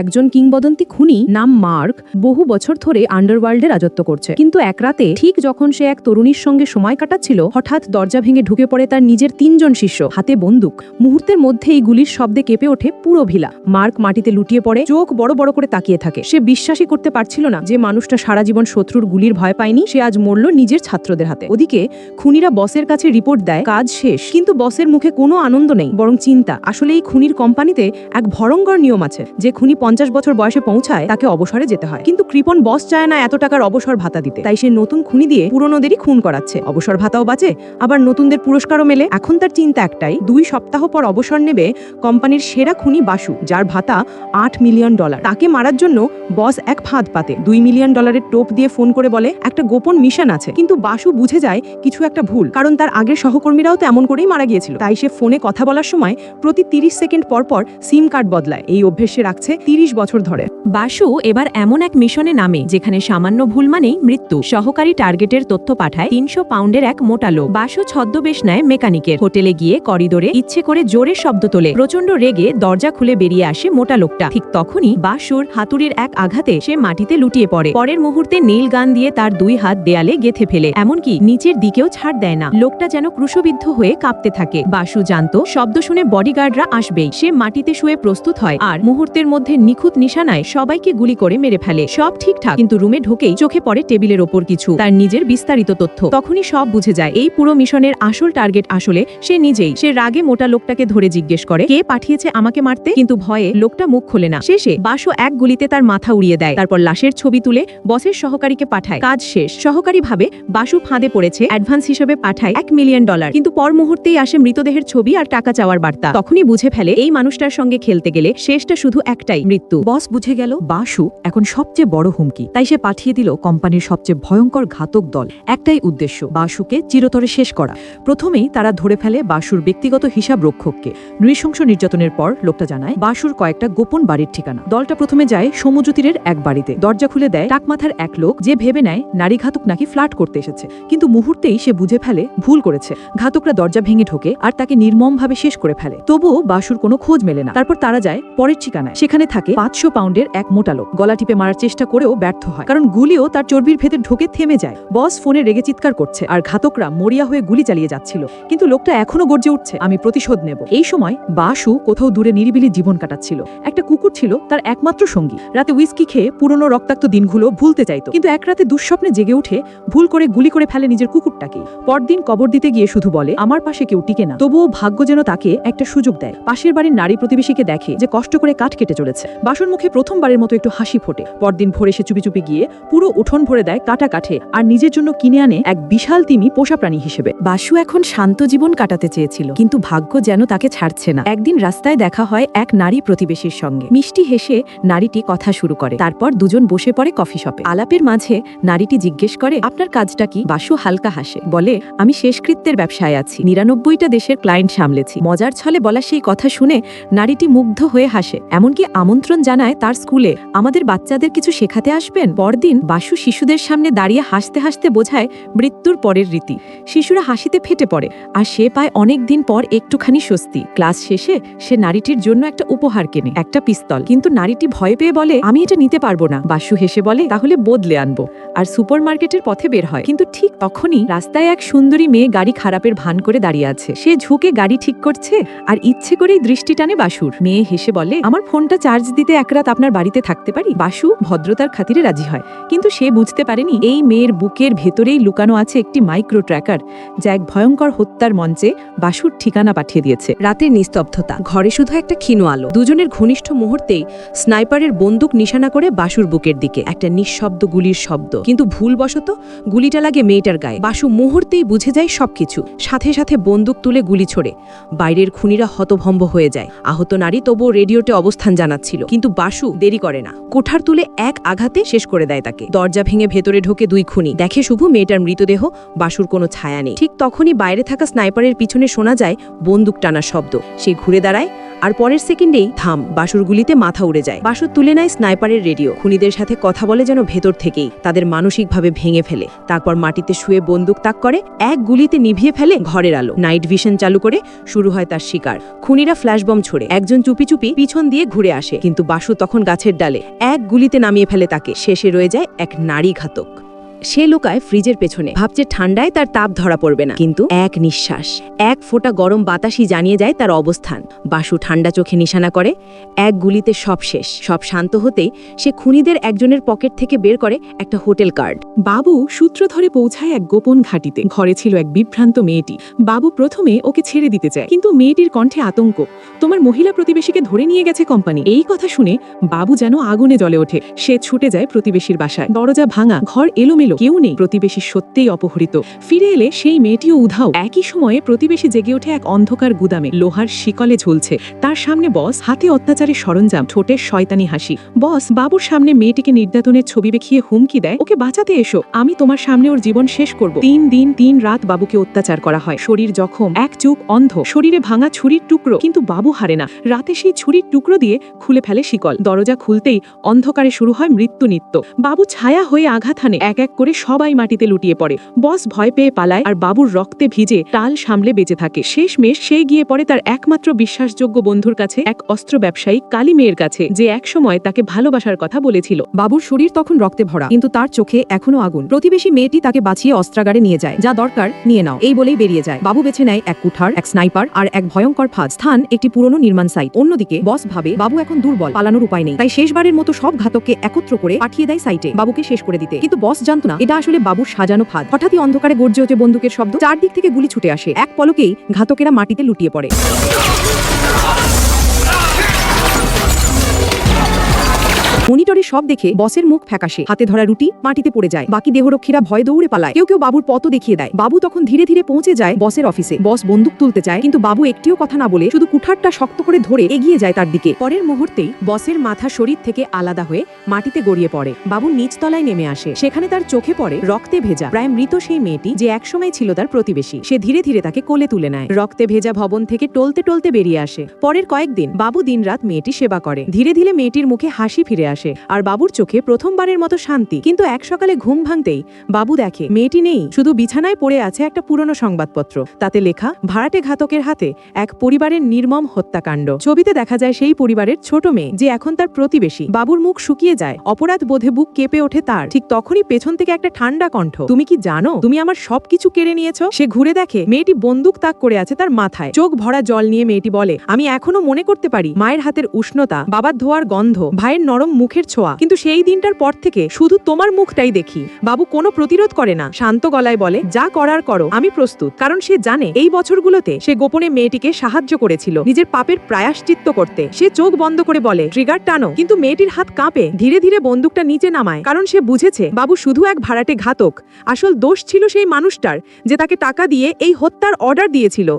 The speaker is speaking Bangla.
একজন কিংবদন্তি খুনি নাম মার্ক বহু বছর ধরে আন্ডারওয়ার্ল্ডে রাজত্ব করছে। কিন্তু এক রাতে ঠিক যখন সে এক তরুণীর সঙ্গে সময় কাটাচ্ছিল, হঠাৎ দরজা ভেঙে ঢুকে পড়ে তার নিজের তিনজন শিষ্য, হাতে বন্দুক। মুহূর্তের মধ্যেই গুলির শব্দে কেঁপে ওঠে পুরো ভিলা। মার্ক মাটিতে লুটিয়ে পড়ে, চোখ বড় বড় করে তাকিয়ে থাকে। সে বিশ্বাসই করতে পারছিল না যে মানুষটা সারা জীবন শত্রুর গুলির ভয় পায়নি, সে আজ মরল নিজের ছাত্রদের হাতে। ওদিকে খুনিরা বসের কাছে রিপোর্ট দেয়, কাজ শেষ। কিন্তু বসের মুখে কোনো আনন্দ নেই, বরং চিন্তা। আসলে এই খুনির কোম্পানিতে এক ভয়ঙ্কর নিয়ম আছে, যে খুনি পঞ্চাশ বছর বয়সে পৌঁছায়, তাকে অবসরে যেতে হয়। কিন্তু কৃপন বস চায় না এত টাকার অবসর ভাতা দিতে। তাই সে নতুন খুনি দিয়ে পুরনোদেরই খুন করাচ্ছে। অবসর ভাতাও বাঁচে, আবার নতুনদের পুরস্কারও মেলে। এখন তার চিন্তা একটাই, দুই সপ্তাহ পর অবসর নেবে কোম্পানির সেরা খুনি বাসু, যার ভাতা আট মিলিয়ন ডলার। তাকে মারার জন্য বস এক ফাঁদ পাতে। দুই মিলিয়ন ডলারের টোপ দিয়ে ফোন করে বলে, একটা গোপন মিশন আছে। কিন্তু বাসু বুঝে যায় কিছু একটা ভুল, কারণ তার আগের সহকর্মীরাও তো এমন করেই মারা গিয়েছিল। তাই সে ফোনে কথা বলার সময় প্রতি তিরিশ সেকেন্ড পর পর সিম কার্ড বদলায়। এই অভ্যেস সে রাখছে তিরিশ বছর ধরে। বাসু এবার এমন এক মিশনে নামে, যেখানে সামান্য ভুল মানেই মৃত্যু। সহকারী টার্গেটের তথ্য পাঠায় তিনশো পাউন্ডের এক মোটা লোক। বাসু ছদ্মবেশ নেয় মেকানিকের। হোটেলে গিয়ে করিডোরে ইচ্ছে করে জোরে শব্দ তোলে। প্রচণ্ড রেগে দরজা খুলে বেরিয়ে আসে মোটা লোকটা। ঠিক তখনই বাসুর হাতুড়ির এক আঘাতে সে মাটিতে লুটিয়ে পড়ে। পরের মুহূর্তে নীল গান দিয়ে তার দুই হাত দেয়ালে গেথে ফেলে। এমনকি নিচের দিকেও ছাড় দেয় না। লোকটা যেন ক্রুশবিদ্ধ হয়ে কাঁপতে থাকে। বাসু জানতো, শব্দ শুনে বডিগার্ডরা আসবেই। সে মাটিতে শুয়ে প্রস্তুত হয়। আর মুহূর্তের মধ্যে নিখুঁত নিশানায় সবাইকে গুলি করে মেরে ফেলে। সব ঠিকঠাক, কিন্তু রুমে ঢুকেই চোখে পড়ে টেবিলের ওপর কিছু। তার নিজের বিস্তারিত তথ্য। তখনই সব বুঝে যায়, এই পুরো মিশনের আসল টার্গেট আসলে সে নিজেই। সে রাগে মোটা লোকটাকে ধরে জিজ্ঞেস করে, কে পাঠিয়েছে আমাকে মারতে? কিন্তু ভয়ে লোকটা মুখ খোলে না। শেষে বাসু এক গুলিতে তার মাথা উড়িয়ে দেয়। তারপর লাশের ছবি তুলে বসের সহকারীকে পাঠায়। কাজ শেষ। সহকারী ভাবে বাসু ফাঁদে পড়েছে, অ্যাডভান্স হিসেবে পাঠায় এক মিলিয়ন ডলার। কিন্তু পর মুহূর্তেই আসে মৃতদেহের ছবি আর টাকা চাওয়ার বার্তা। তখনই বুঝে ফেলে, এই মানুষটার সঙ্গে খেলতে গেলে শেষটা শুধু একটাই মৃত্যু। বস বুঝে গেল, বাসু এখন সবচেয়ে বড় হুমকি। তাই সে পাঠিয়ে দিল কোম্পানির সবচেয়ে ভয়ঙ্কর ঘাতক দল। একটাই উদ্দেশ্য, বাসুকে চিরতরে শেষ করা। প্রথমেই তারা ধরে ফেলে বাসুর ব্যক্তিগত হিসাব রক্ষককে। নৃশংস নির্যাতনের পর লোকটা জানায়, বাসুর কয়েকটা গোপন বাড়ির ঠিকানা। দলটা প্রথমে যায় সমুদ্র এক বাড়িতে। দরজা খুলে দেয় টাকমাথার এক লোক যে ভেবে নেয় নারী ঘাতক নাকি ফ্ল্যাট করতে এসেছে। কিন্তু মুহূর্তেই সে বুঝে ফেলে ভুল করেছে। ঘাতকরা দরজা ভেঙে ঢোকে আর তাকে নির্মমভাবে শেষ করে ফেলে। তবুও বাসুর কোনো খোঁজ মেলে না। তারপর তারা যায় পরের ঠিকানায়। সেখানে থাকে পাঁচশো পাউন্ডের এক মোটা লোক। গলা টিপে মারার চেষ্টা করেও ব্যর্থ হয়, কারণ গুলিও তার চর্বির ভেতর ঢোকে থেমে যায়। বস ফোনে রেগে চিৎকার করছে, আর ঘাতকরা মরিয়া হয়ে গুলি চালিয়ে যাচ্ছিল। কিন্তু লোকটা এখনও গর্জে উঠছে, আমি প্রতিশোধ নেব। এই সময় বাসু কোথাও দূরে নিরিবিলি জীবন কাটাচ্ছিল। একটা কুকুর ছিল তার একমাত্র সঙ্গী। রাতে উইস্কি খেয়ে পুরনো রক্তাক্ত দিনগুলো ভুলতে চাইতো। কিন্তু এক রাতে দুঃস্বপ্নে জেগে উঠে ভুল করে গুলি করে ফেলে নিজের কুকুরটাকে। পরদিন কবর দিতে গিয়ে শুধু বলে, আমার পাশে কেউ টিকে না। তবুও ভাগ্য যেন তাকে একটা সুযোগ দেয়। পাশের বাড়ির নারী প্রতিবেশীকে দেখে যে কষ্ট করে কাঠ কেটে চলেছে। বাসুর মুখে প্রথমবারের মতো একটু হাসি ফোটে। পরদিন ভোরে সে চুপি চুপি গিয়ে পুরো উঠোন ভরে দেয় কাটা কাঠে আর নিজের জন্য কিনে আনে এক বিশাল তিমি পোষা প্রাণী হিসেবে। বাসু এখন শান্ত জীবন কাটাতে চেয়েছিল, কিন্তু ভাগ্য যেন তাকে ছাড়ছে না। একদিন রাস্তায় দেখা হয় এক নারী প্রতিবেশীর সঙ্গে। মিষ্টি হেসে নারীটি কথা শুরু করে। তারপর দুজন বসে পড়ে কফি শপে। আলাপের মাঝে নারীটি জিজ্ঞেস করে, আপনার কাজটা কি? বাসু হালকা হাসে, বলে, আমি শেষকৃত্যের ব্যবসায় আছি। নিরানব্বইটা দেশের ক্লায়েন্ট সামলেছি। মজার ছলে বলা সেই কথা শুনে নারীটি মুগ্ধ হয়ে হাসে, এমনকি আমন্ত্রণ জানায় তার স্কুলে। আমাদের বাচ্চাদের কিছু শেখাতে আসবেন? পরদিন বাসু শিশুদের সামনে দাঁড়িয়ে হাসতে হাসতে বোঝায় মৃত্যুর পরের রীতি। শিশুরা হাসিতে ফেটে পড়ে, আর সে পায় অনেক দিন পর একটুখানি স্বস্তি। ক্লাস শেষে সে নারীটির জন্য একটা উপহার কেনে, একটা পিস্তল। কিন্তু নারীটি ভয় পেয়ে বলে, আমি এটা নিতে পারব না। বাসু হেসে বলে, তাহলে বদলে আনব। আর সুপার মার্কেটের পথে বের হয়। কিন্তু ঠিক তখনই রাস্তায় এক সুন্দরী মেয়ে গাড়ি খারাপের ভান করে দাঁড়িয়ে আছে। সে ঝুঁকে গাড়ি ঠিক করছে, আর ইচ্ছে করেই দৃষ্টি টানে বাসুর। মেয়ে হেসে বলে, আমার ফোনটা চার্জ দিতে এক রাত আপনার বাড়িতে থাকতে পারি? বাসু ভদ্রতার খাতিরে রাজি হয়। কিন্তু সে বুঝতে পারেনি এই মেয়ের বুকের ভেতরেই লুকানো আছে একটি মাইক্রো ট্র্যাকার, যা এক ভয়ঙ্কর হত্যার মঞ্চে বাসুর ঠিকানা পাঠিয়ে দিয়েছে। রাতের নিস্তব্ধতা, ঘরে শুধু একটা ক্ষীণ আলো। দুজনের ঘনিষ্ঠ মুহূর্তেই স্নাইপারের বন্দুক নিশানা করে বাসুর বুকের দিকে। একটা নিঃশব্দ গুলির শব্দ। কিন্তু ভুলবশত গুলিটা লাগে মেয়েটার গায়ে। বাসু মুহূর্তেই বুঝে যায় সবকিছু। সাথে সাথে বন্দুক তুলে গুলি ছোড়ে। বাইরের খুনিরা হতভম্ব হয়ে যায়। আহত নারী তবুও রেডিওতে অবস্থান জানাচ্ছিল। কিন্তু বাসু দেরি করে না। কোঠার তুলে এক আঘাতে শেষ করে দেয় তাকে। দরজা ভেঙে ভেতরে ঢোকে দুই খুনি। দেখে শুভ মেয়েটার মৃতদেহ, বাসুর কোনো ছায়া নেই। ঠিক তখনই বাইরে থাকা স্নাইপারের পিছনে শোনা যায় বন্দুক টানার শব্দ। সে ঘুরে দাঁড়ায় আর পরের সেকেন্ডেই থাম, বাসুর গুলিতে মাথা উড়ে যায়। বাসুর তুলে নেয় স্নাইপারের রেডিও। খুনিদের সাথে কথা বলে যেন ভেতর থেকেই। তাদের মানসিকভাবে ভেঙে ফেলে। তারপর মাটিতে শুয়ে বন্দুক তাক করে, এক গুলিতে নিভিয়ে ফেলে ঘরের আলো। নাইট ভিশন চালু করে শুরু হয় তার শিকার। খুনিরা ফ্ল্যাশবম ছোড়ে। একজন চুপি চুপি পিছন দিয়ে ঘুরে আসে। কিন্তু বাসু তখন গাছের ডালে। এক গুলিতে নামিয়ে ফেলে তাকে। শেষে রয়ে যায় এক নারী ঘাতক। সে লুকায় ফ্রিজের পেছনে। ভাবছে ঠান্ডায় তার তাপ ধরা পড়বে না। কিন্তু এক নিঃশ্বাস। এক ফোঁটা গরম বাতাসই জানিয়ে যায় তার অবস্থান। বাসু ঠান্ডা চোখে নিশানা করে। এক গুলিতে সব শেষ। সব শান্ত হতেই সে খুনিদের একজনের পকেট থেকে বের করে একটা হোটেল কার্ড। বাবু সূত্র ধরে পৌঁছায় এক গোপন ঘাটিতে। ঘরে ছিল এক বিভ্রান্ত মেয়েটি। বাবু প্রথমে ওকে ছেড়ে দিতে চায়, কিন্তু মেয়েটির কণ্ঠে আতঙ্ক। তোমার মহিলা প্রতিবেশীকে ধরে নিয়ে গেছে কোম্পানি। এই কথা শুনে বাবু যেন আগুনে জ্বলে ওঠে। সে ছুটে যায় প্রতিবেশীর বাসায়। দরজা ভাঙা, ঘর এলোমেলো কেউ নেই, প্রতিবেশী সত্যিই অপহৃত। ফিরে এলে সেই মেয়েটিও উধাও। একই সময়ে প্রতিবেশী জেগে ওঠে এক অন্ধকার গুদামে। লোহার শিকলে ঝুলছে। তার সামনে বস, হাতে অত্যাচারের সরঞ্জাম, ঠোঁটের শয়তানি হাসি। বস, বাবুর সামনে মেয়েটিকে নির্যাতনের ছবি দেখিয়ে হুমকি দেয়, ওকে বাঁচাতে এসো, আমি তোমার সামনে ওর জীবন শেষ করব। তিন দিন, তিন রাত বাবুকে অত্যাচার করা হয়। শরীর জখম, এক চোখ অন্ধ। শরীরে ভাঙা ছুরির টুকরো, কিন্তু বাবু হারে না। রাতে সেই ছুরির টুকরো দিয়ে খুলে ফেলে শিকল। দরজা খুলতেই অন্ধকারে শুরু হয় মৃত্যু নিত্য। বাবু ছায়া হয়ে আঘাত হানে। এক এক করে সবাই মাটিতে লুটিয়ে পড়ে। বস ভয় পেয়ে পালায় আর বাবুর রক্তে ভিজে টাল সামলে বেঁচে থাকে। শেষমেশ সে গিয়ে পড়ে তার একমাত্র বিশ্বাসযোগ্য বন্ধুর কাছে, এক অস্ত্র ব্যবসায়ী কালী মেয়ের কাছে, যে একসময় তাকে ভালোবাসার কথা বলেছিল। বাবুর শরীর তখন রক্তে ভরা, কিন্তু তার চোখে এখনও আগুন। প্রতিবেশী মেয়েটি তাকে বাঁচিয়ে অস্ত্রাগারে নিয়ে যায়। যা দরকার, নিয়ে নাও। এই বলেই বেরিয়ে যায়। বাবু বেছে নেয় এক কুঠার, এক স্নাইপার আর এক ভয়ঙ্কর ফাঁদ। স্থান একটি পুরনো নির্মাণ সাইট। অন্যদিকে বস ভাবে, বাবু এখন দুর্বল, পালানোর উপায় নেই। তাই শেষবারের মতো সব ঘাতককে একত্র করে পাঠিয়ে দেয় সাইটে, বাবুকে শেষ করে দিতে। কিন্তু বস জানতো না, এটা আসলে বাবুর সাজানো ফাঁদ। হঠাৎই অন্ধকারে গর্জে ওঠে বন্দুকের শব্দ। চারদিক থেকে গুলি ছুটে আসে। এক পলকেই ঘাতকেরা মাটিতে লুটিয়ে পড়ে। মনিটরে সব দেখে বসের মুখ ফ্যাকাশে। হাতে ধরা রুটি, মাটিতে পড়ে যায়। বাকি দেহরক্ষীরা ভয় দৌড়ে পালায়। কেউ কেউ বাবুর পথ দেখিয়ে দেয়। বাবু তখন ধীরে ধীরে পৌঁছে যায় বসের অফিসে। বস বন্দুক তুলতে চায়, কিন্তু বাবু একটিও কথা না বলে শুধু কুঠারটা শক্ত করে ধরে এগিয়ে যায় তার দিকে। পরের মুহূর্তেই বসের মাথা শরীর থেকে আলাদা হয়ে মাটিতে গড়িয়ে পড়ে। বাবু নিচতলায় নেমে আসে। সেখানে তার চোখে পড়ে রক্তে ভেজা। প্রায় মৃত সেই মেয়েটি যে একসময় ছিল তার প্রতিবেশী। সে ধীরে ধীরে তাকে কোলে তুলে নেয়। রক্তে ভেজা ভবন থেকে টলতে টলতে বেরিয়ে আসে। পরের কয়েকদিন বাবু দিনরাত মেয়েটি সেবা করে। ধীরে ধীরে মেয়েটির মুখে হাসি ফিরে আসে। আর বাবুর চোখে প্রথমবারের মতো শান্তি। কিন্তু এক সকালে ঘুম ভাঙতেই বাবু দেখে, মেয়েটি নেই, শুধু বিছানায় পড়ে আছে একটা পুরনো সংবাদপত্র। তাতে লেখা, ভাড়াটে ঘাতকের হাতে এক পরিবারের নির্মম হত্যাকাণ্ড। ছবিতে দেখা যায় সেই পরিবারের ছোট মেয়ে, যে এখন তার প্রতিবেশী। বাবুর মুখ শুকিয়ে যায়, অপরাধ বোধে বুক কেঁপে ওঠে তার। ঠিক তখনই পেছন থেকে একটা ঠান্ডা কণ্ঠ, তুমি কি জানো? তুমি আমার সবকিছু কেড়ে নিয়েছো? সে ঘুরে দেখে, মেয়েটি বন্দুক তাক করে আছে তার মাথায়। চোখ ভরা জল নিয়ে মেয়েটি বলে, আমি এখনও মনে করতে পারি, মায়ের হাতের উষ্ণতা, বাবার ধোয়ার গন্ধ, ভাইয়ের নরম মুখের ছোঁয়া। কিন্তু সেই দিনটার পর থেকে শুধু তোমার মুখটাই দেখি। বাবু কোনো প্রতিরোধ করে না। শান্ত গলায় বলে, যা করার করো, আমি প্রস্তুত। কারণ সে জানে, এই বছরগুলোতে সে গোপনে মেয়েটিকে সাহায্য করেছিল, নিজের পাপের প্রায়াশ্চিত্ত করতে। সে চোখ বন্ধ করে বলে, ট্রিগার টানো। কিন্তু মেয়েটির হাত কাঁপে, ধীরে ধীরে বন্দুকটা নিচে নামায়, কারণ সে বুঝেছে, বাবু শুধু এক ভাড়াটে ঘাতক। আসল দোষ ছিল সেই মানুষটার, যে তাকে টাকা দিয়ে এই হত্যার অর্ডার দিয়েছিল।